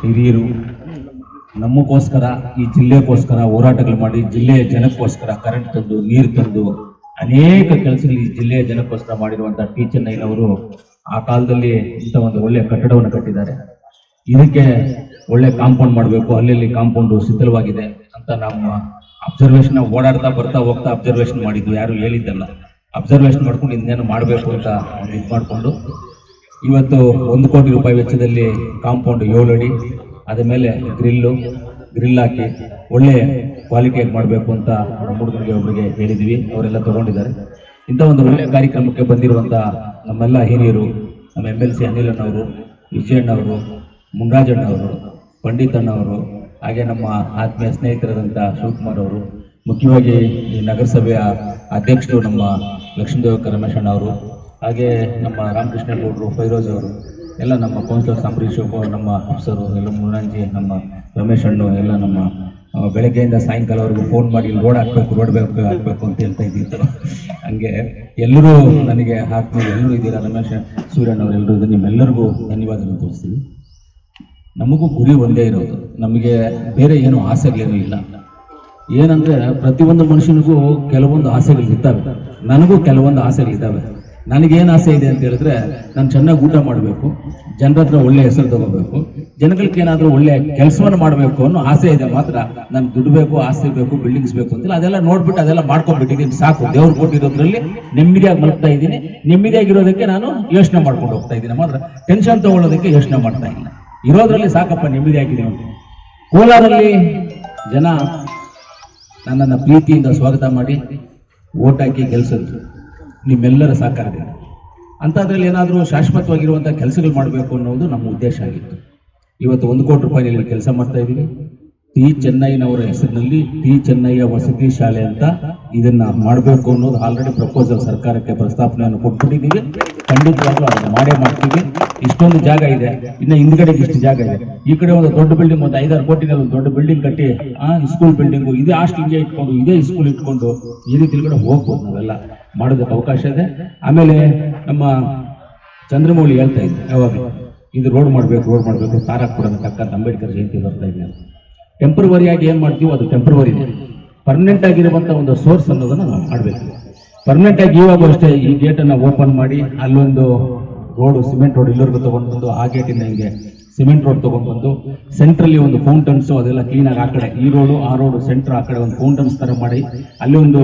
ಹಿರಿಯರು, ನಮಗೋಸ್ಕರ, ಈ ಜಿಲ್ಲೆಗೋಸ್ಕರ ಹೋರಾಟಗಳು ಮಾಡಿ, ಜಿಲ್ಲೆಯ ಜನಕ್ಕೋಸ್ಕರ ಕರೆಂಟ್ ತಂದು, ನೀರು ತಂದು, ಅನೇಕ ಕೆಲಸಗಳು ಈ ಜಿಲ್ಲೆಯ ಜನಕ್ಕೋಸ್ಕರ ಮಾಡಿರುವಂತಹ ಟಿ ಚೆನ್ನೈನವರು ಆ ಕಾಲದಲ್ಲಿ ಇಂಥ ಒಂದು ಒಳ್ಳೆ ಕಟ್ಟಡವನ್ನು ಕಟ್ಟಿದ್ದಾರೆ. ಇದಕ್ಕೆ ಒಳ್ಳೆ ಕಾಂಪೌಂಡ್ ಮಾಡಬೇಕು, ಅಲ್ಲಲ್ಲಿ ಕಾಂಪೌಂಡ್ ಶಿಥಿಲವಾಗಿದೆ ಅಂತ ನಮ್ಮ ಅಬ್ಸರ್ವೇಷನ್ ಓಡಾಡ್ತಾ ಬರ್ತಾ ಹೋಗ್ತಾ ಅಬ್ಸರ್ವೇಷನ್ ಮಾಡಿದ್ವಿ ಯಾರು ಹೇಳಿದ್ದಲ್ಲ. ಅಬ್ಸರ್ವೇಷನ್ ಮಾಡ್ಕೊಂಡು ಇನ್ನೇನು ಮಾಡಬೇಕು ಅಂತ ಇದು ಮಾಡಿಕೊಂಡು ಇವತ್ತು ಒಂದು ಕೋಟಿ ರೂಪಾಯಿ ವೆಚ್ಚದಲ್ಲಿ ಕಾಂಪೌಂಡ್ ಏಳು ಅಡಿ ಅದ ಮೇಲೆ ಗ್ರಿಲ್ಲು, ಗ್ರಿಲ್ ಹಾಕಿ ಒಳ್ಳೆ ಕ್ವಾಲಿಟಿಯಾಗಿ ಮಾಡಬೇಕು ಅಂತ ನಮ್ಮ ಹುಡುಗರಿಗೆ ಒಬ್ಬರಿಗೆ ಹೇಳಿದ್ವಿ. ಅವರೆಲ್ಲ ತಗೊಂಡಿದ್ದಾರೆ. ಇಂಥ ಒಂದು ಒಳ್ಳೆಯ ಕಾರ್ಯಕ್ರಮಕ್ಕೆ ಬಂದಿರುವಂಥ ನಮ್ಮೆಲ್ಲ ಹಿರಿಯರು, ನಮ್ಮ ಎಂ ಎಲ್ ಸಿ ಅನಿಲಣ್ಣವರು ವಿಜಯಣ್ಣವರು ಮುಂಡಾಜಣ್ಣವರು ಪಂಡಿತಣ್ಣವರು, ಹಾಗೆ ನಮ್ಮ ಆತ್ಮೀಯ ಸ್ನೇಹಿತರಾದಂಥ ಶಿವಕುಮಾರ್ ಅವರು, ಮುಖ್ಯವಾಗಿ ಈ ನಗರಸಭೆಯ ಅಧ್ಯಕ್ಷರು ನಮ್ಮ ಲಕ್ಷ್ಮೀದೇವಕ್ಕ ರಮೇಶಣ್ಣ ಅವರು ಹಾಗೆ ನಮ್ಮ ರಾಮಕೃಷ್ಣ ಗೌಡರು, ಫೈರೋಜ್ ಅವರು, ಎಲ್ಲ ನಮ್ಮ ಕೌನ್ಸಿಲರ್ಸ್ ಅಂಬರೀಶ್ ನಮ್ಮ ಅಫ್ಸರು ಎಲ್ಲ ಮುನ್ನಂಜಿ ನಮ್ಮ ರಮೇಶ್ ಅಣ್ಣು, ಎಲ್ಲ ನಮ್ಮ ಬೆಳಗ್ಗೆಯಿಂದ ಸಾಯಂಕಾಲವರೆಗೂ ಫೋನ್ ಮಾಡಿ ರೋಡ್ ಹಾಕ್ಬೇಕು ರೋಡ್ ಬೇಕು ಹಾಕ್ಬೇಕು ಅಂತ ಹೇಳ್ತಾ ಇದ್ದಿತ್ತು ಹಂಗೆ ಎಲ್ಲರೂ ನನಗೆ ಆತ್ಮೀಯ ಎಲ್ಲರೂ ಇದ್ದೀರಾ? ರಮೇಶ್, ಸೂರ್ಯಣ್ಣ ಅವರೆಲ್ಲರೂ ನಿಮ್ಮೆಲ್ಲರಿಗೂ ಧನ್ಯವಾದಗಳು ತೋರಿಸ್ತೀವಿ ನಮಗೂ ಗುರಿ ಒಂದೇ ಇರೋದು. ನಮಗೆ ಬೇರೆ ಏನು ಆಸೆಗಳೇನು ಇಲ್ಲ. ಏನಂದ್ರೆ ಪ್ರತಿಯೊಂದು ಮನುಷ್ಯನಿಗೂ ಕೆಲವೊಂದು ಆಸೆಗಳು ಇದ್ದಾವೆ. ನನಗೂ ಕೆಲವೊಂದು ಆಸೆಗಳಿದ್ದಾವೆ. ನನಗೇನು ಆಸೆ ಇದೆ ಅಂತ ಹೇಳಿದ್ರೆ ನಾನು ಚೆನ್ನಾಗಿ ಊಟ ಮಾಡಬೇಕು ಜನರ ಹತ್ರ ಒಳ್ಳೆ ಹೆಸರು ತಗೋಬೇಕು ಜನಗಳಿಗೆ ಏನಾದರೂ ಒಳ್ಳೆ ಕೆಲಸವನ್ನು ಮಾಡಬೇಕು ಅನ್ನೋ ಆಸೆ ಇದೆ ಮಾತ್ರ. ನಾನು ದುಡ್ಬೇಕು ಆಸೆ ಬೇಕು ಬಿಲ್ಡಿಂಗ್ಸ್ ಬೇಕು ಅಂತಿಲ್ಲ ಅದೆಲ್ಲ ನೋಡ್ಬಿಟ್ಟು ಅದೆಲ್ಲ ಮಾಡ್ಕೊಂಡ್ಬಿಟ್ಟಿದ್ದೀನಿ. ಸಾಕು. ದೇವ್ರು ಕೊಟ್ಟಿರೋದ್ರಲ್ಲಿ ನೆಮ್ಮದಿಯಾಗಿ ಮಲಗ್ತಾ ಇದ್ದೀನಿ. ನೆಮ್ಮದಿಯಾಗಿರೋದಕ್ಕೆ ನಾನು ಯೋಚನೆ ಮಾಡ್ಕೊಂಡು ಹೋಗ್ತಾ ಇದ್ದೀನಿ ಮಾತ್ರ. ಟೆನ್ಷನ್ ತಗೊಳ್ಳೋದಕ್ಕೆ ಯೋಚನೆ ಮಾಡ್ತಾ ಇಲ್ಲ. ಇರೋದ್ರಲ್ಲಿ ಸಾಕಪ್ಪ ನೆಮ್ಮದಿಯಾಗಿದ್ದೀನಿ. ಕೋಲಾರಲ್ಲಿ ಜನ ನನ್ನನ್ನು ಪ್ರೀತಿಯಿಂದ ಸ್ವಾಗತ ಮಾಡಿ, ಓಟ್ ಹಾಕಿ ಗೆಲ್ಸಿದ್ರು. ನಿಮ್ಮೆಲ್ಲರ ಸಹಕಾರದಿಂದ ಅಂಥದ್ರಲ್ಲಿ ಏನಾದರೂ ಶಾಶ್ವತವಾಗಿರುವಂಥ ಕೆಲಸಗಳು ಮಾಡಬೇಕು ಅನ್ನೋದು ನಮ್ಮ ಉದ್ದೇಶ ಆಗಿತ್ತು. ಇವತ್ತು ಒಂದು ಕೋಟಿ ರೂಪಾಯಿನಲ್ಲಿ ಕೆಲಸ ಮಾಡ್ತಾ ಇದ್ದೀವಿ. ಟಿ ಚೆನ್ನೈನವರ ಹೆಸರಿನಲ್ಲಿ ಟಿ ಚೆನ್ನಯ್ಯ ವಸತಿ ಶಾಲೆ ಅಂತ ಇದನ್ನ ಮಾಡಬೇಕು ಅನ್ನೋದು ಆಲ್ರೆಡಿ ಪ್ರಪೋಸಲ್ ಸರ್ಕಾರಕ್ಕೆ ಪ್ರಸ್ತಾಪನೆಯನ್ನು ಕೊಟ್ಬಿಟ್ಟಿದ್ದೀವಿ. ಖಂಡಿತವಾಗ್ಲೂ ಅದನ್ನು ಮಾಡೇ ಮಾಡ್ತೀವಿ. ಇಷ್ಟೊಂದು ಜಾಗ ಇದೆ. ಇನ್ನು ಹಿಂದ್ಗಡೆ ಇಷ್ಟು ಜಾಗ ಇದೆ. ಈ ಕಡೆ ಒಂದು ದೊಡ್ಡ ಬಿಲ್ಡಿಂಗ್ ಒಂದು ಐದಾರು ಕೋಟಿನಲ್ಲಿ ಒಂದು ದೊಡ್ಡ ಬಿಲ್ಡಿಂಗ್ ಕಟ್ಟಿ, ಆ ಸ್ಕೂಲ್ ಬಿಲ್ಡಿಂಗು ಇದೇ ಆಸ್ಟ್ ಹಿಂಗೆ ಇಟ್ಕೊಂಡು, ಇದೇ ಸ್ಕೂಲ್ ಇಟ್ಕೊಂಡು ಈ ರೀತಿ ಕಡೆ ಹೋಗ್ಬೋದು ನಾವೆಲ್ಲ. ಮಾಡೋದಕ್ಕೆ ಅವಕಾಶ ಇದೆ. ಆಮೇಲೆ ನಮ್ಮ ಚಂದ್ರಮೌಳಿ ಹೇಳ್ತಾ ಇದ್ದೆ, ಯಾವಾಗ? ಇದು ರೋಡ್ ಮಾಡಬೇಕು ರೋಡ್ ಮಾಡಬೇಕು ತಾರಾಕ್ ಕೂಡ ತಕ್ಕಂತ ಅಂಬೇಡ್ಕರ್ ಜಯಂತಿ ಬರ್ತಾ ಇದೆ ಟೆಂಪ್ರವರಿಯಾಗಿ ಏನು ಮಾಡ್ತೀವೋ ಅದು ಟೆಂಪ್ರವರಿ ಪರ್ಮನೆಂಟ್ ಆಗಿರುವಂಥ ಒಂದು ಸೋರ್ಸ್ ಅನ್ನೋದನ್ನು ನಾವು ಮಾಡಬೇಕು. ಪರ್ಮನೆಂಟ್ ಆಗಿ ಇವಾಗ ಅಷ್ಟೇ ಈ ಗೇಟ್ ಅನ್ನ ಓಪನ್ ಮಾಡಿ, ಅಲ್ಲೊಂದು ರೋಡ್ ಸಿಮೆಂಟ್ ರೋಡ್ ಇಲ್ಲವರೆಗೂ ತಗೊಂಡು ಬಂದು ಆ ಗೇಟಿಂದ ಹಿಂಗೆ ಸಿಮೆಂಟ್ ರೋಡ್ ತಗೊಂಡು ಬಂದು ಸೆಂಟ್ರಲ್ಲಿ ಒಂದು ಫೌಂಟನ್ಸ್ ಅದೆಲ್ಲ ಕ್ಲೀನಾಗಿ ಆ ಕಡೆ ಈ ರೋಡು ಆ ರೋಡು ಸೆಂಟರ್ ಆ ಕಡೆ ಒಂದು ಫೌಂಟನ್ಸ್ ತರ ಮಾಡಿ, ಅಲ್ಲಿ ಒಂದು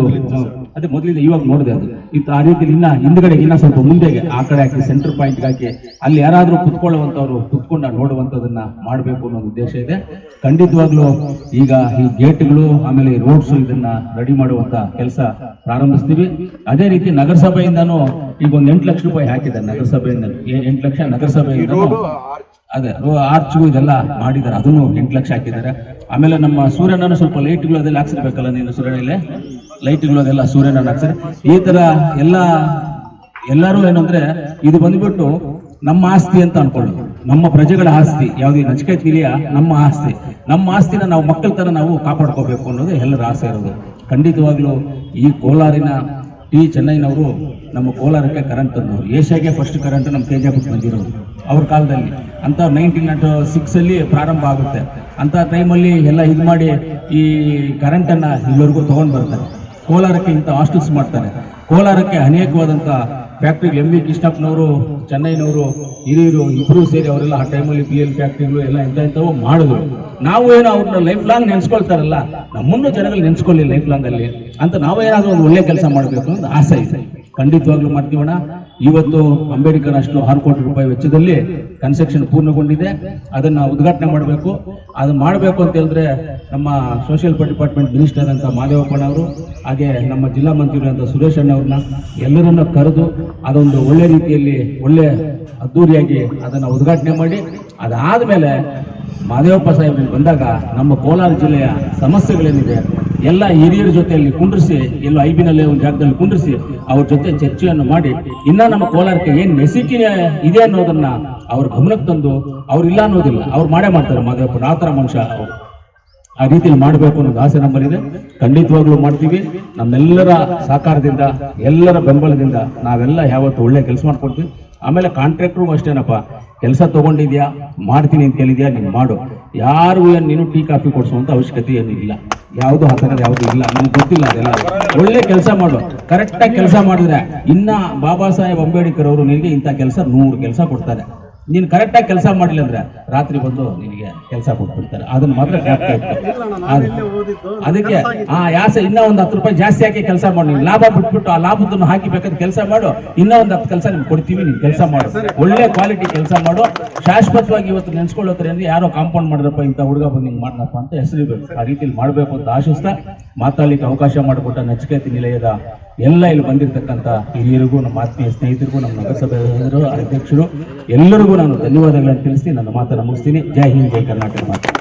ಅದೇ ಮೊದಲಿಂದ ಇವಾಗ ನೋಡಿದೆ ಅದು. ಇತ್ತು ಆ ರೀತಿ ಇನ್ನ ಹಿಂದ್ಗಡೆ ಇನ್ನ ಸ್ವಲ್ಪ ಮುಂದೆಗೆ ಆ ಕಡೆ ಹಾಕಿ ಸೆಂಟರ್ ಪಾಯಿಂಟ್ ಹಾಕಿ ಅಲ್ಲಿ ಯಾರಾದ್ರೂ ಕುತ್ಕೊಳ್ಳುವಂತವ್ರು ಕುತ್ಕೊಂಡ ನೋಡುವಂತದನ್ನ ಮಾಡಬೇಕು ಅನ್ನೋ ಉದ್ದೇಶ ಇದೆ. ಖಂಡಿತವಾಗ್ಲೂ ಈಗ ಈ ಗೇಟ್ಗಳು, ಆಮೇಲೆ ರೋಡ್ಸ್ ಇದನ್ನ ರೆಡಿ ಮಾಡುವಂತ ಕೆಲಸ ಪ್ರಾರಂಭಿಸ್ತೀವಿ. ಅದೇ ರೀತಿ ನಗರಸಭೆಯಿಂದನೂ ಈಗ ಒಂದ್ ಎಂಟು ಲಕ್ಷ ರೂಪಾಯಿ ಹಾಕಿದ್ದಾರೆ ನಗರಸಭೆಯಿಂದ ಎಂಟು ಲಕ್ಷ ನಗರಸಭೆಯಿಂದ ಅದೇ ಆರ್ಚ್ಗೂ ಇದೆಲ್ಲ ಮಾಡಿದ್ದಾರೆ. ಅದನ್ನು ಎಂಟು ಲಕ್ಷ ಹಾಕಿದ್ದಾರೆ. ಆಮೇಲೆ ನಮ್ಮ ಸೂರ್ಯನನ್ನು ಸ್ವಲ್ಪ ಲೈಟ್ಗಳು ಅದೆಲ್ಲ ಹಾಕ್ಸಿರ್ಬೇಕಲ್ಲ ನೀನು ಸೂರ್ಯನಲ್ಲಿ ಲೈಟ್ಗಳು ಅದೆಲ್ಲ ಸೂರ್ಯನನ್ನು ಹಾಕ್ಸಿದ್ರೆ? ಈ ತರ ಎಲ್ಲ, ಎಲ್ಲರೂ ಏನಂದ್ರೆ, ಇದು ಬಂದ್ಬಿಟ್ಟು ನಮ್ಮ ಆಸ್ತಿ ಅಂತ ಅನ್ಕೊಳ್ಳೋದು. ನಮ್ಮ ಪ್ರಜೆಗಳ ಆಸ್ತಿ. ಯಾವುದೇ ನಚಿಕೆ ತಿಳಿಯ ನಮ್ಮ ಆಸ್ತಿ. ನಮ್ಮ ಆಸ್ತಿನ ನಾವು ಮಕ್ಕಳ ತರ ನಾವು ಕಾಪಾಡ್ಕೋಬೇಕು ಅನ್ನೋದು ಎಲ್ಲರ ಆಸೆ ಇರೋದು. ಖಂಡಿತವಾಗ್ಲೂ ಈ ಕೋಲಾರಿನ ಟಿ ಚೆನ್ನೈನವರು ನಮ್ಮ ಕೋಲಾರಕ್ಕೆ ಕರೆಂಟ್ ತಂದವರು. ಏಷ್ಯಾಗೆ ಫಸ್ಟ್ ಕರೆಂಟ್ ನಮ್ಮ ತೇಜಾಪುಟ್ ಬಂದಿರೋದು ಅವ್ರ ಕಾಲದಲ್ಲಿ ಅಂತ ನೈನ್ಟೀನ್ ನಾಟ್ ಸಿಕ್ಸಲ್ಲಿ ಪ್ರಾರಂಭ ಆಗುತ್ತೆ. ಅಂಥ ಟೈಮಲ್ಲಿ ಎಲ್ಲ ಇದು ಮಾಡಿ ಈ ಕರೆಂಟನ್ನು ಇಲ್ಲಿವರೆಗೂ ತೊಗೊಂಡು ಬರ್ತಾರೆ. ಕೋಲಾರಕ್ಕೆ ಇಂಥ ಹಾಸ್ಟೆಲ್ಸ್ ಮಾಡ್ತಾರೆ. ಕೋಲಾರಕ್ಕೆ ಅನೇಕವಾದಂಥ ಫ್ಯಾಕ್ಟ್ರಿ ಎಂ ವಿ ಕೃಷ್ಣಪ್ಪನವರು, ಚೆನ್ನೈನವರು, ಹಿರಿಯರು ಇಬ್ಬರು ಸೇರಿ ಅವರೆಲ್ಲ ಆ ಟೈಮಲ್ಲಿ ಪಿ ಎಲ್ ಫ್ಯಾಕ್ಟ್ರಿಗಳು ಎಲ್ಲ ಎಂತ ಇಂಥವು ಮಾಡಿದ್ರು. ನಾವು ಏನೋ ಅವ್ರನ್ನ ಲೈಫ್ ಲಾಂಗ್ ನೆನ್ಸ್ಕೊಳ್ತಾರಲ್ಲ, ನಮ್ಮನ್ನು ಜನಗಳು ನೆನ್ಸ್ಕೊಳ್ಳಿ ಲೈಫ್ ಲಾಂಗಲ್ಲಿ ಅಂತ ನಾವೇನಾದ್ರೂ ಒಂದು ಒಳ್ಳೆ ಕೆಲಸ ಮಾಡಬೇಕು ಅಂತ ಆಸೆ ಇದೆ. ಖಂಡಿತವಾಗ್ಲೂ ಮಾಡ್ತೀವಣ್ಣ. ಇವತ್ತು ಅಂಬೇಡ್ಕರ್ ಅಷ್ಟು ಆರು ಕೋಟಿ ರೂಪಾಯಿ ವೆಚ್ಚದಲ್ಲಿ ಕನ್ಸ್ಟ್ರಕ್ಷನ್ ಪೂರ್ಣಗೊಂಡಿದೆ. ಅದನ್ನ ಉದ್ಘಾಟನೆ ಮಾಡಬೇಕು. ಅದು ಮಾಡಬೇಕು ಅಂತ ಹೇಳಿದ್ರೆ ನಮ್ಮ ಸೋಷಿಯಲ್ ಡಿಪಾರ್ಟ್ಮೆಂಟ್ ಮಿನಿಸ್ಟರ್ ಅಂತ ಮಾದೇವಪ್ಪಣ್ಣ ಅವರು, ಹಾಗೆ ನಮ್ಮ ಜಿಲ್ಲಾ ಮಂತ್ರಿಗಳಂತ ಸುರೇಶ್ ಅಣ್ಣ ಅವ್ರನ್ನ ಎಲ್ಲರನ್ನ ಕರೆದು ಅದೊಂದು ಒಳ್ಳೆ ರೀತಿಯಲ್ಲಿ ಒಳ್ಳೆ ಅದ್ದೂರಿಯಾಗಿ ಅದನ್ನ ಉದ್ಘಾಟನೆ ಮಾಡಿ, ಅದಾದ್ಮೇಲೆ ಮಾದೇವಪ್ಪ ಸಾಹೇಬ್ ಬಂದಾಗ ನಮ್ಮ ಕೋಲಾರ ಜಿಲ್ಲೆಯ ಸಮಸ್ಯೆಗಳೇನಿದೆ ಎಲ್ಲ ಹಿರಿಯರ ಜೊತೆಯಲ್ಲಿ ಕುಂಡ್ರಿಸಿ ಎಲ್ಲೋ ಐಬಿನಲ್ಲಿ ಒಂದು ಜಾಗದಲ್ಲಿ ಕುಂಡ್ರಿಸಿ, ಅವ್ರ ಜೊತೆ ಚರ್ಚೆಯನ್ನು ಮಾಡಿ, ಇನ್ನ ನಮ್ಮ ಕೋಲಾರಕ್ಕೆ ಏನ್ ನೆಸಿಕಿನ ಇದೆ ಅನ್ನೋದನ್ನ ಅವ್ರ ಗಮನಕ್ಕೆ ತಂದು, ಅವ್ರು ಇಲ್ಲ ಅನ್ನೋದಿಲ್ಲ, ಅವ್ರು ಮಾಡೇ ಮಾಡ್ತಾರೆ ಮಾದೇವಪ್ಪ, ಆ ಥರ ಮನುಷ್ಯ ಅವ್ರು. ಆ ರೀತಿಯಲ್ಲಿ ಮಾಡಬೇಕು ಅನ್ನೋದು ಆಸೆ ನಮ್ಮಲ್ಲಿದೆ. ಖಂಡಿತವಾಗ್ಲೂ ಮಾಡ್ತೀವಿ. ನಮ್ಮೆಲ್ಲರ ಸಹಕಾರದಿಂದ, ಎಲ್ಲರ ಬೆಂಬಲದಿಂದ ನಾವೆಲ್ಲ ಯಾವತ್ತು ಒಳ್ಳೆ ಕೆಲಸ ಮಾಡ್ಕೊಡ್ತೀವಿ ಆಮೇಲೆ ಕಾಂಟ್ರಾಕ್ಟ್ರು ಅಷ್ಟೇನಪ್ಪ. ಕೆಲಸ ತಗೊಂಡಿದ್ಯಾ? ಮಾಡ್ತೀನಿ ಅಂತ ಹೇಳಿದ್ಯಾ ನೀನು ಮಾಡು. ಯಾರಿಗೂ ಏನು ನೀನು ಟೀ ಕಾಫಿ ಕೊಡಿಸುವಂತ ಅವಶ್ಯಕತೆ ಏನಿಲ್ಲ. ಯಾವುದು ಆ ಯಾವುದು ಇಲ್ಲ ನನಗೆ ಗೊತ್ತಿಲ್ಲ ಅದೆಲ್ಲ. ಒಳ್ಳೆ ಕೆಲಸ ಮಾಡು. ಕರೆಕ್ಟಾಗಿ ಕೆಲಸ ಮಾಡಿದ್ರೆ ಇನ್ನ ಬಾಬಾ ಸಾಹೇಬ್ ಅಂಬೇಡ್ಕರ್ ಅವರು ನಿನಗೆ ಇಂಥ ಕೆಲಸ ನೂರು ಕೆಲಸ ಕೊಡ್ತಾರೆ. ನೀನು ಕರೆಕ್ಟಾಗಿ ಕೆಲಸ ಮಾಡಲಿಲ್ಲ ಅಂದ್ರೆ ರಾತ್ರಿ ಬಂದು ನಿನಗೆ ಕೆಲಸ ಕೊಟ್ಬಿಡ್ತಾರೆ. ಅದನ್ನ ಮಾತ್ರ. ಅದಕ್ಕೆ ಆ ಯಾಸ ಇನ್ನ ಒಂದ್ ಹತ್ತು ರೂಪಾಯಿ ಜಾಸ್ತಿ ಹಾಕಿ ಕೆಲಸ ಮಾಡಿ. ನೀವು ಲಾಭ ಬಿಟ್ಬಿಟ್ಟು ಆ ಲಾಭದನ್ನು ಹಾಕಿ ಬೇಕಾದ್ರೆ ಕೆಲಸ ಮಾಡು. ಇನ್ನ ಒಂದ್ ಹತ್ತು ಕೆಲಸ ನಿಮ್ಗೆ ಕೊಡ್ತೀವಿ ನೀವು ಕೆಲಸ ಮಾಡು. ಒಳ್ಳೆ ಕ್ವಾಲಿಟಿ ಕೆಲಸ ಮಾಡು. ಶಾಶ್ವತವಾಗಿ ಇವತ್ತು ನೆನ್ಸ್ಕೊಳ್ಳೋತ್ರ ಅಂದ್ರೆ ಯಾರೋ ಕಾಂಪೌಂಡ್ ಮಾಡಿದ್ರಪ್ಪ ಇಂಥ ಹುಡುಗ ಬಂದು ಹಿಂಗೆ ಮಾಡಪ್ಪ ಅಂತ ಹೆಸರಿಬೇಕು ಆ ರೀತಿಲಿ ಮಾಡಬೇಕು ಅಂತ ಆಶಿಸ್ತಾ ಮಾತಾಡ್ಲಿಕ್ಕೆ ಅವಕಾಶ ಮಾಡಿಕೊಟ್ಟ ನಚಿಕೇತಿ ನಿಲಯದ ಎಲ್ಲ ಇಲ್ಲಿ ಬಂದಿರತಕ್ಕಂಥ ಹಿರಿಯರಿಗೂ, ನಮ್ಮ ಆತ್ಮೀಯ ಸ್ನೇಹಿತರಿಗೂ, ನಮ್ಮ ನಗರಸಭೆ ಅಧ್ಯಕ್ಷರು ಅಧ್ಯಕ್ಷರು, ಎಲ್ಲರಿಗೂ ನಾನು ಧನ್ಯವಾದಗಳನ್ನು ತಿಳಿಸಿ ನನ್ನ ಮಾತನ್ನು ಮುಗಿಸ್ತೀನಿ. ಜೈ ಹಿಂದ್, ಜೈ ಕರ್ನಾಟಕ ಮಾತು.